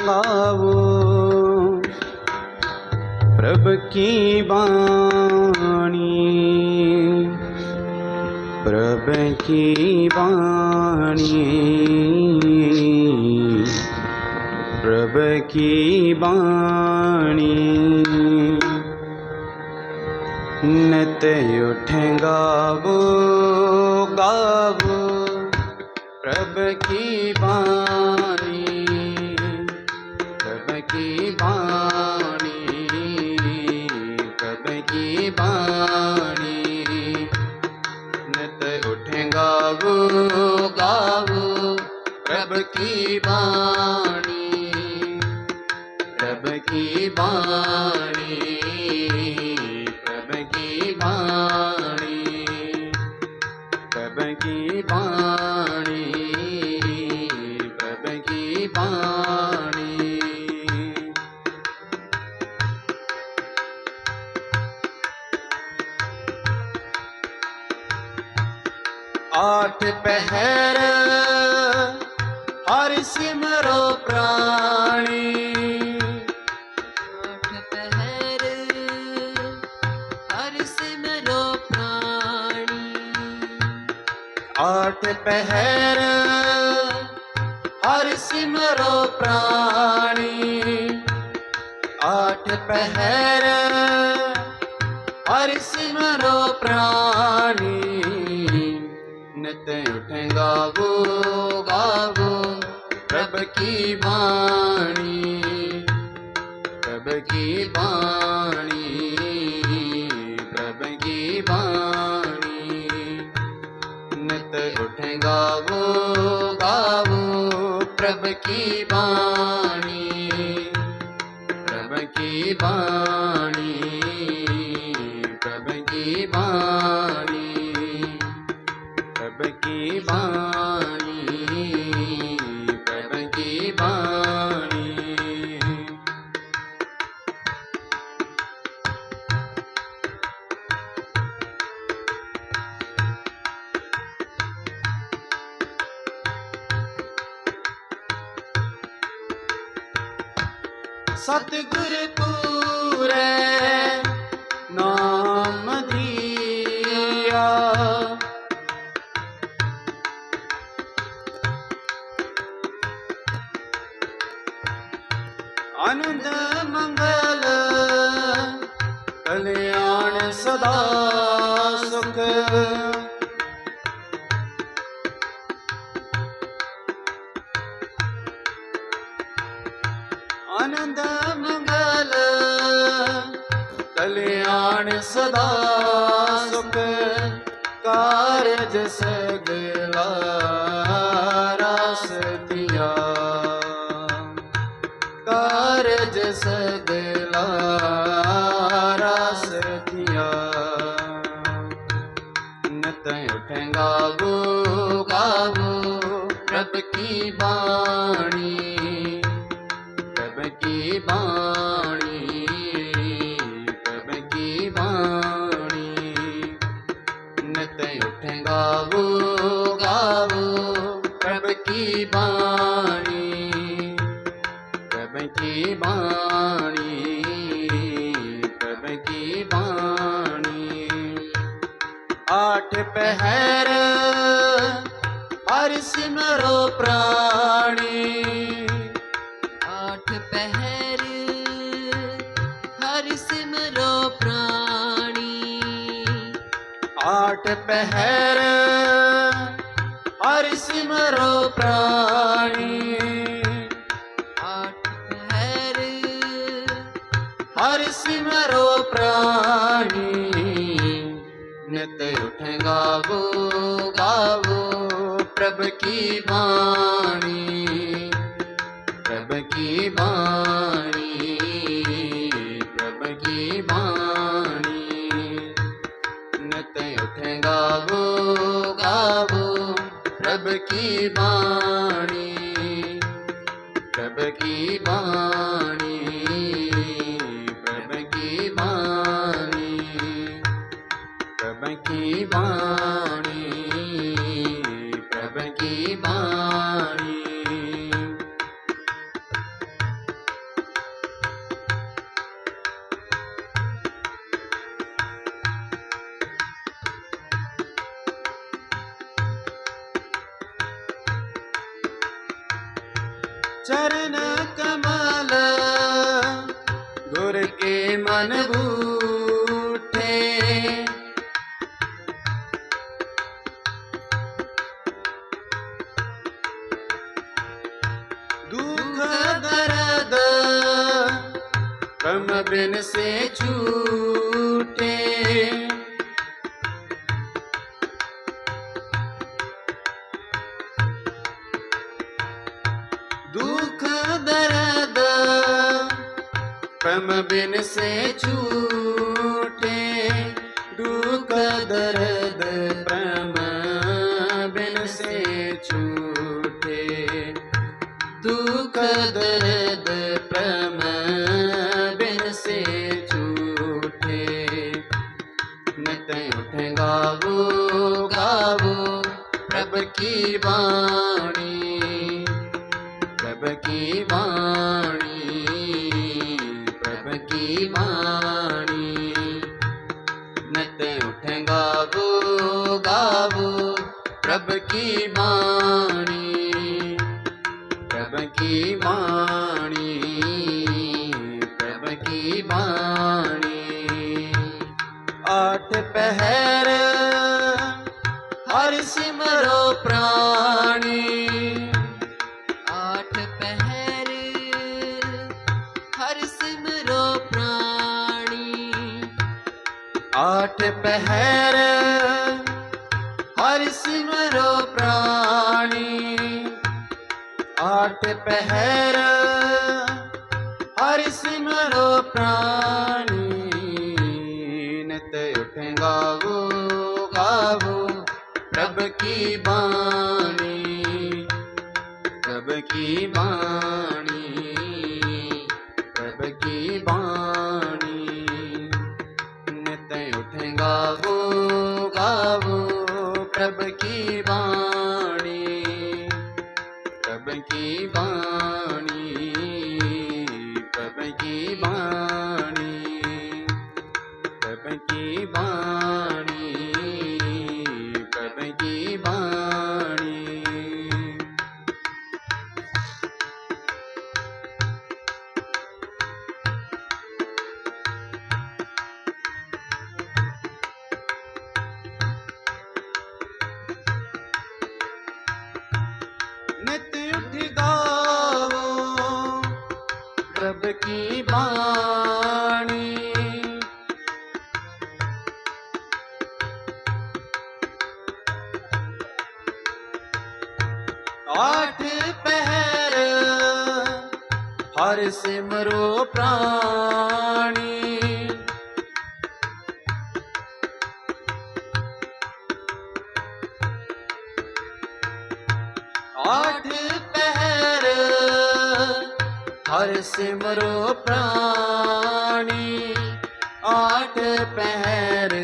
गावो प्रभ की वाणी। प्रभ की वाणी। प्रभ की वाणी। नित उठे गावो गावो। प्रभ की वाणी। आठ पहर हर सिमरो प्राणी आठ पहर हर सिमरो प्राणी आठ पहर हर सिमरो प्राणी नित उठे गावो गावो प्रभ की वाणी प्रभ की प्रभ की वाणी प्रभ की वाणी ਸਤਿਗੁਰ ਨਾਮ ਧੀਆ। ਆਨੰਦ ਮੰਗਲ ਕਲਿਆਣ ਸਦਾ। सगला रास दिया। कारज सगला रास दिया। नत उठे गावो गावो प्रभ की वाणी प्रभ की वाणी प्रभ की वाणी नित उठे गावो गावो की वाणी। प्रभ की वाणी, प्रभ की वाणी। आठ पहर, हर सिमरो प्राणी। आठ पहर, हर सिमरो प्राणी। आठ पहर हर सिमरो प्राणी आठ पहर हर सिमरो प्राणी नित उठे गावो गावो प्रभ की वाणी प्रभ कमल। गुर के मन बूठे। दुख दर्द कम बिन से कम बिन से छूटे, दुख दर्द प्रम बिन से छूटे। दुख दर्द प्रम बिन से छूटे। नित उठ गावो गावो, प्रभ की वाणी। प्रभ की प्रभ की वाणी प्रभ की वाणी प्रभ की वाणी। आठ पहर हर सिमरो प्राणी आठ पहर हर सिमरो आठ हर सिमरो प्राणी आठ पहर हर सिमरो प्राणी नित उठ गावो गावो प्रभ की बाणी प्रभ की बाणी आठ पहर हर सिमरो प्राणी आठ पहर हर सिमरो प्राणी आठ पहर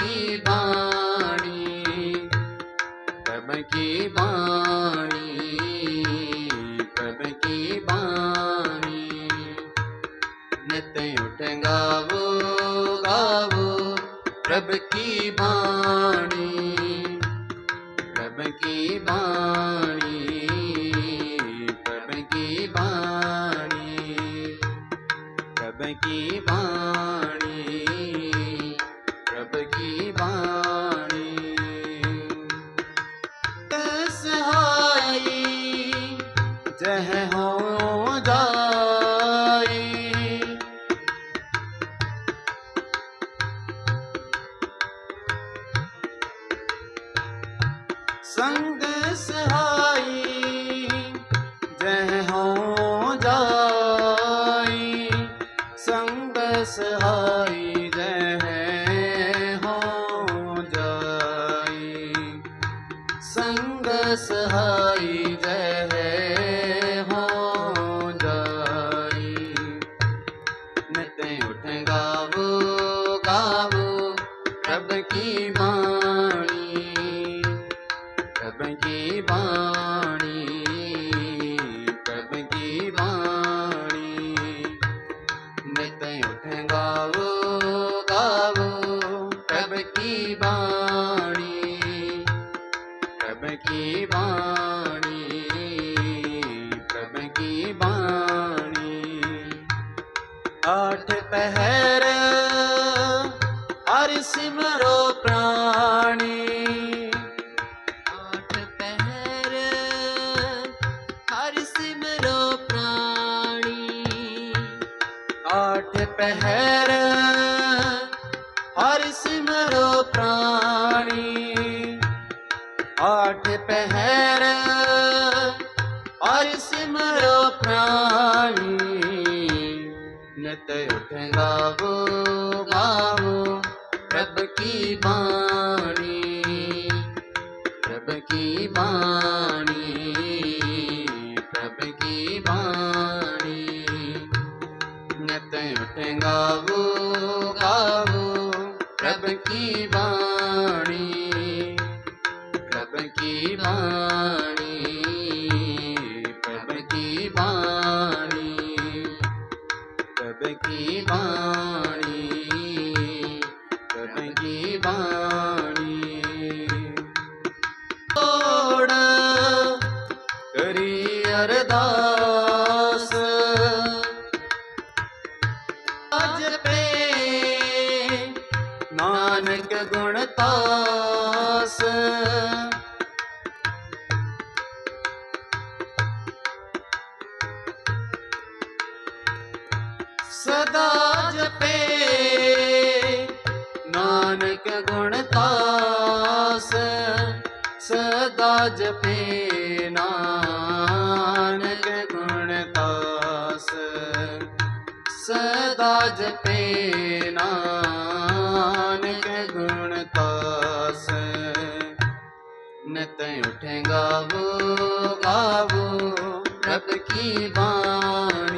की वाणी प्रभ की वाणी प्रभ की वाणी नित उठ गावो गावो, प्रभ की वाणी प्रभ की वाणी प्रभ की वाणी प्रभ की वाणी संग सहाई जय हो जाई। संग सहाई जय हो जाई। संग सहाई जय हो जाई। नित उठ गावो गावो रब की मान की वाणी कर्म की वाणी। नित उठ गाओ गाओ कर्म की वाणी कर्म की वाणी कर्म की वाणी। आठ पहर, हर सिमरो आठ पहर और सिमरो प्राणी। न तो उठेगा वो बाबू रब की बाणी। रब की बाणी रब की बाणी। न तो उठेगा वो बाबू रब की बाणी। की वाणी प्रभ की वाणी प्रभ की वाणी प्रभ की वाणी थोड़ा करी अरदास ਨਾਨਕ ਗੁਣ ਤਾਸ, ਸਦਾ ਜਪੇ ਨਾਨਕ ਗੁਣ ਤਾਸ, ਸਦਾ ਜਪੇ ਨਾਨਕ ਗੁਣ ਤਾਸ। ਨਿਤ ਉਠੇ ਗੋ ਗਾਵੋ, ਪ੍ਰਭ ਕੀ ਬਾਣੀ